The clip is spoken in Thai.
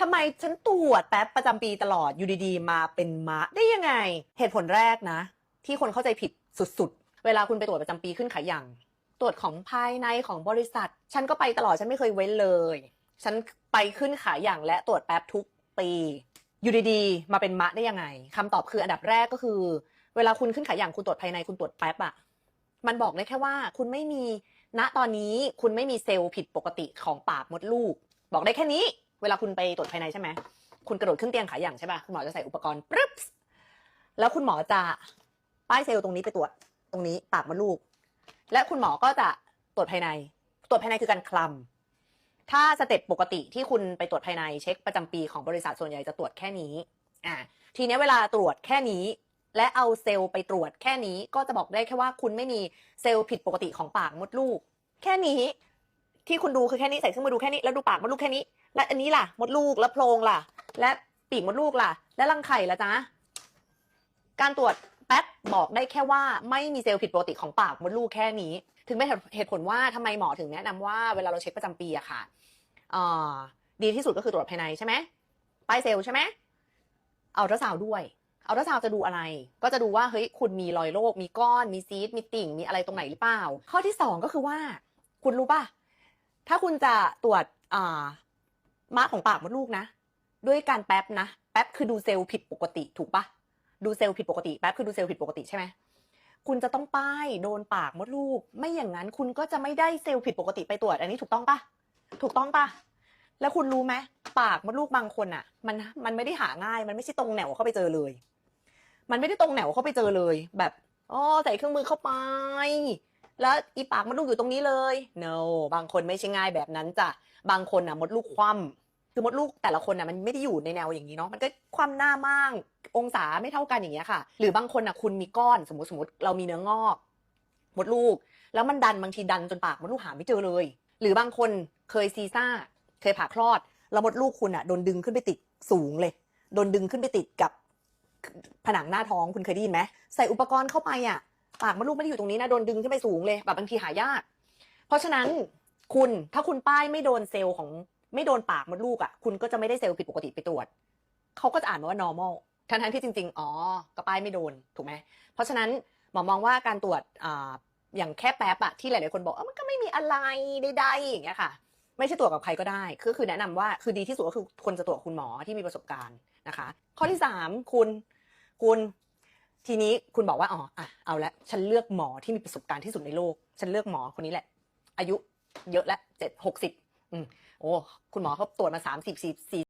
ทำไมฉันตรวจแป๊บประจำปีตลอดอยู่ดีๆ มาเป็นมะได้ยังไง เหตุผลแรกนะ ที่คนเข้าใจผิดสุดๆ เวลาคุณไปตรวจประจำปีขึ้นขายอย่างตรวจของภายในของบริษัท ฉันก็ไปตลอดฉันไม่เคยเว้นเลย ฉันไปขึ้นขายอย่างและตรวจแป๊บทุกปีอยู่ดีๆ มาเป็นมะได้ยังไงคำตอบคืออันดับแรกก็คือ เวลาคุณขึ้นขายอย่างคุณตรวจภายในคุณตรวจแป๊บอะมันบอกได้แค่ว่า คุณไม่มีณตอนนี้คุณไม่มีเซลล์ผิดปกติของปากมดลูก บอกได้แค่นี้ เวลาคุณไปตรวจภายในใช่ไหม คุณกระโดดขึ้นเตียงขายอย่างใช่ป่ะ คุณหมอจะใส่อุปกรณ์ปึ๊บ แล้วคุณหมอจะป้ายเซลล์ตรงนี้ไปตรวจ ตรงนี้ปากมดลูก และคุณหมอก็จะตรวจภายใน ตรวจภายในคือการคลำ ถ้าสเต็ปปกติที่คุณไปตรวจภายในเช็คประจำปีของบริษัทส่วนใหญ่จะตรวจแค่นี้ อ่า ทีนี้เวลาตรวจแค่นี้ และเอาเซลล์ไปตรวจแค่นี้ ก็จะบอกได้แค่ว่าคุณไม่มีเซลล์ผิดปกติของปากมดลูก แค่นี้ ที่คุณดูคือแค่นี้ใส่เครื่องมือดูแค่นี้แล้วดูปากมดลูกแค่นี้ และอันนี้ล่ะ มดลูกแล้วโพรงล่ะ และปีกมดลูกล่ะ และรังไข่ล่ะจ๊ะการตรวจแป๊บบอกได้แค่ว่าไม่มีเซลล์ผิดปกติของปากมดลูกแค่นี้ ถึงเป็นเหตุผลว่าทำไมหมอถึงแนะนำว่าเวลาเราเช็คประจำปีอะค่ะดีที่สุดก็คือตรวจภายในใช่ไหมป้ายเซลล์ใช่ไหมเอาทราซาวด้วย เอาทราซาวจะดูอะไร ก็จะดูว่าเฮ้ยคุณมีรอยโรค มีก้อน มีซีด มีติ่ง มีอะไรตรงไหนหรือเปล่า ข้อที่สองก็คือว่า คุณรู้ป่ะ ถ้าคุณจะตรวจ ม้าของปากมดลูกนะ ด้วยการแป๊บนะ แป๊บคือดูเซลล์ผิดปกติถูกปะดูเซลล์ผิดปกติแป๊บคือดูเซลล์ผิดปกติใช่ไหมคุณจะต้องป้ายโดนปากมดลูก ไม่อย่างนั้นคุณก็จะไม่ได้เซลล์ผิดปกติไปตรวจ อันนี้ถูกต้องปะถูกต้องปะแล้วคุณรู้ไหมปากมดลูกบางคนอะมันมันไม่ได้หาง่าย มันไม่ใช่ตรงแหนวเข้าไปเจอเลย มันไม่ได้ตรงแหนวเข้าไปเจอเลย แบบอ๋อใส่เครื่องมือเข้าไป แล้วอีปากมดลูกอยู่ตรงนี้เลย no บางคนไม่ใช่ง่ายแบบนั้นจ้ะบางคนน่ะมดลูกคว่ำคือมดลูกแต่ละคนน่ะมันไม่ได้อยู่ในแนวอย่างนี้เนาะมันก็คว่ำหน้ามากองศาไม่เท่ากันอย่างเงี้ยค่ะ หรือบางคนน่ะคุณมีก้อนสมมติสมมติเรามีเนื้องอกมดลูก แล้วมันดันบางทีดันจนปากมดลูกหาไม่เจอเลย หรือบางคนเคยซีซ่า เคยผ่าคลอดแล้วมดลูกคุณอะโดนดึงขึ้นไปติดสูงเลยโดนดึงขึ้นไปติดกับผนังหน้าท้องคุณเคยได้ยินไหมใส่อุปกรณ์เข้าไปอะ ปากมดลูกไม่ได้อยู่ตรงนี้นะโดนดึงขึ้นไปสูงเลยแบบบางทีหายาก เพราะฉะนั้นคุณถ้าคุณป้ายไม่โดนเซลล์ของไม่โดนปากมดลูกอะคุณก็จะไม่ได้เซลล์ผิดปกติไปตรวจเขาก็จะอ่านมาว่า normal ทั้งทั้งที่จริง ๆ อ๋อ ก็ป้ายไม่โดนถูกไหมเพราะฉะนั้นหมอมองว่าการตรวจอ่าอย่างแค่แป๊บอะที่หลาย ๆ คนบอกเออมันก็ไม่มีอะไรใดๆอย่างเงี้ยค่ะ ไม่ใช่ตรวจกับใครก็ได้คือคือแนะนำว่าคือดีที่สุดก็คือคนจะตรวจคุณหมอที่มีประสบการณ์นะคะ ข้อที่สามคุณคุณ ทีนี้คุณบอกว่าอ๋ออะเอาละฉันเลือกหมอที่มีประสบการณ์ที่สุดในโลก ฉันเลือกหมอคนนี้แหละ อายุเยอะแล้วเจ็ดหกสิบอืมโอ้คุณหมอเขาตรวจมาสามสิบสี่สี่